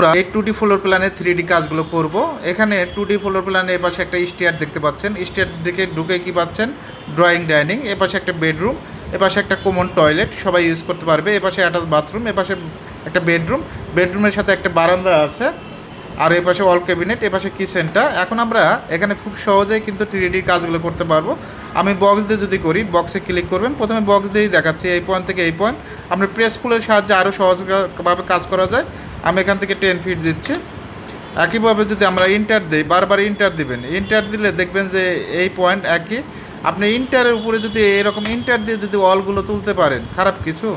আমরা এই two D floor প্ল্যানে থ্রি ডি কাজগুলো করব। এখানে টু ডি ফ্লোর প্ল্যানে এপাশে একটা স্টেয়ার দেখতে পাচ্ছেন। স্টেয়ার দিকে ঢুকে কি পাচ্ছেন? ড্রয়িং ডাইনিং এপাশে একটা বেডরুম এপাশে একটা কমন টয়লেট সবাই ইউজ করতে পারবে। এপাশে অ্যাটাচ বাথরুম এপাশে একটা বেডরুম বেডরুমের সাথে একটা বারান্দা আছে, আর এই পাশে অল ক্যাবিনেট এ পাশে কিচেনটা এখন আমরা এখানে খুব সহজেই কিন্তু থ্রি ডি কাজগুলো করতে পারব। আমি বক্স দিয়ে যদি করি বক্সে ক্লিক করবেন। প্রথমে বক্স দিয়েই দেখাচ্ছি এই পয়েন্ট থেকে এই পয়েন্ট আমরা প্রেস ফুলের সাহায্যে আরও সহজভাবে কাজ করা যায়। আমি এখান থেকে টেন ফিট দিচ্ছি। একইভাবে যদি আমরা ইন্টার দিই, বারবার ইন্টার দিবেন। ইন্টার দিলে দেখবেন যে এই পয়েন্ট একই। আপনি ইন্টারের উপরে যদি এরকম ইন্টার দিয়ে যদি ওয়ালগুলো তুলতে পারেন, খারাপ কিছু?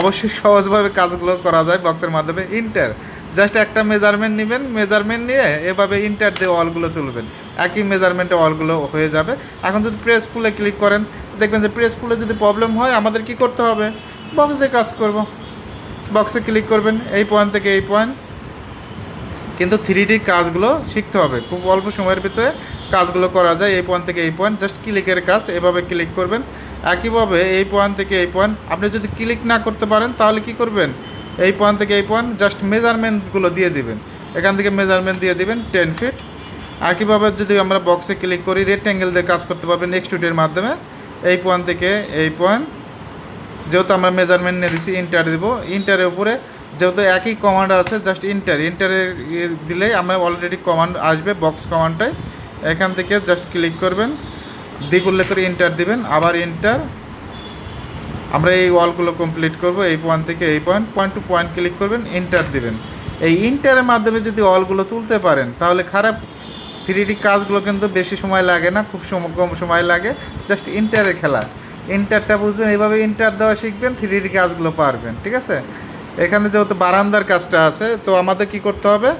অবশ্যই সহজভাবে কাজগুলো করা যায় বক্সের মাধ্যমে ইন্টার জাস্ট একটা মেজারমেন্ট নেবেন মেজারমেন্ট নিয়ে এভাবে ইন্টার দিয়ে ওয়ালগুলো তুলবেন। একই মেজারমেন্টে ওয়ালগুলো হয়ে যাবে। এখন যদি প্রেস পুলে ক্লিক করেন, দেখবেন যে প্রেস পুলে যদি প্রবলেম হয়, আমাদের কি করতে হবে? বক্স দিয়ে কাজ করব। বক্সে ক্লিক করবেন, এই পয়েন্ট থেকে এই পয়েন্ট কিন্তু থ্রি ডি কাজগুলো শিখতে হবে। খুব অল্প সময়ের ভিতরে কাজগুলো করা যায়, এই পয়েন্ট থেকে এই পয়েন্ট জাস্ট ক্লিকের কাজ, এভাবে ক্লিক করবেন। একইভাবে এই পয়েন্ট থেকে এই পয়েন্ট আপনি যদি ক্লিক না করতে পারেন, তাহলে কি করবেন? এই পয়েন্ট থেকে এই পয়েন্ট জাস্ট মেজারমেন্টগুলো দিয়ে দিবেন। এখান থেকে মেজারমেন্ট দিয়ে দিবেন টেন ফিট একইভাবে যদি আমরা বক্সে ক্লিক করি রেক্ট্যাঙ্গেল দিয়ে কাজ করতে পারবেন এক্সটুডের মাধ্যমে। এই পয়েন্ট থেকে এই পয়েন্ট যেহেতু আমরা মেজারমেন্ট নিয়ে দিচ্ছি ইন্টার দিব। ইন্টারের উপরে যেহেতু একই কমান্ড আছে জাস্ট ইন্টার ইন্টারে দিলেই আমরা অলরেডি কমান্ড আসবে বক্স কমান্ডটাই এখান থেকে জাস্ট ক্লিক করবেন। দিক উল্লেখ করে ইন্টার দিবেন। আবার ইন্টার আমরা এই ওয়ালগুলো কমপ্লিট করব, এই পয়েন্ট থেকে এই point point to point click করবেন ইন্টার দিবেন। এই ইন্টারের মাধ্যমে যদি ওয়ালগুলো তুলতে পারেন, তাহলে খারাপ থ্রি কাজগুলো কিন্তু বেশি সময় লাগে না, খুব কম সময় লাগে। জাস্ট ইন্টারের খেলা। ইন্টারটা বুঝবেন এইভাবে ইন্টার দেওয়া শিখবেন থ্রি ডি কাজগুলো পারবেন, ঠিক আছে? এখানে যেহেতু বারান্দার কাজটা আছে, তো আমাদের কি করতে হবে?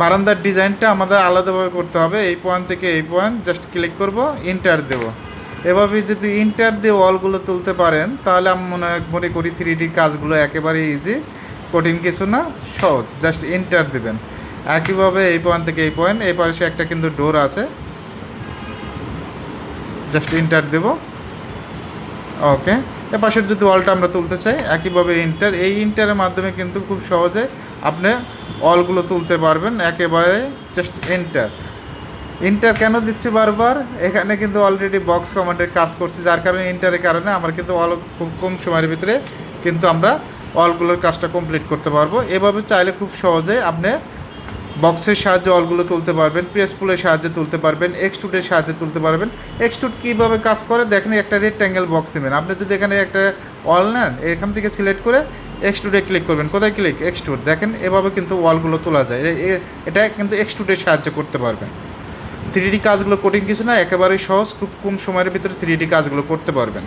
বারান্দার ডিজাইনটা আমাদের আলাদাভাবে করতে হবে, এই পয়েন্ট থেকে এই পয়েন্ট জাস্ট ক্লিক করব ইন্টার দেব। এভাবে যদি ইন্টার দিয়ে ওয়ালগুলো তুলতে পারেন, তাহলে আমি মনে মনে করি থ্রি ডি কাজগুলো একেবারে ইজি কঠিন কিছু না, সহজ জাস্ট ইন্টার দেবেন। একইভাবে এই পয়েন্ট থেকে এই পয়েন্ট এই পাশে একটা কিন্তু ডোর আছে জাস্ট ইন্টার দেব। ওকে এ পাশের যদি ওয়ালটা আমরা তুলতে চাই, একইভাবে ইন্টার এই ইন্টারের মাধ্যমে কিন্তু খুব সহজে আপনি অলগুলো তুলতে পারবেন, একেবারে জাস্ট এন্টার ইন্টার কেন দিচ্ছি বারবার? এখানে কিন্তু অলরেডি বক্স কমান্ডের কাজ করছি, যার কারণে ইন্টারের কারণে আমার কিন্তু অল খুব কম সময়ের ভিতরে কিন্তু আমরা অলগুলোর কাজটা কমপ্লিট করতে পারব। এভাবে চাইলে খুব সহজে আপনি বক্সের সাহায্যে অলগুলো তুলতে পারবেন প্রেস পুলের সাহায্যে তুলতে পারবেন এক্সটুডের সাহায্যে তুলতে পারবেন। এক্সটুড কীভাবে কাজ করে? দেখেন একটা রেক্ট্যাঙ্গেল বক্স নেবেন আপনি যদি এখানে একটা অল নেন, এখান থেকে সিলেক্ট করে এক্সটুডে ক্লিক করবেন। কোথায় ক্লিক এক্সটুড দেখেন, এভাবে কিন্তু ওয়ালগুলো তোলা যায়। এটা কিন্তু এক্সটুডের সাহায্যে করতে পারবেন। থ্রি ডি কাজগুলো কঠিন কিছু না, একেবারেই সহজ, খুব কম সময়ের ভিতরে থ্রি ডি কাজগুলো করতে পারবেন।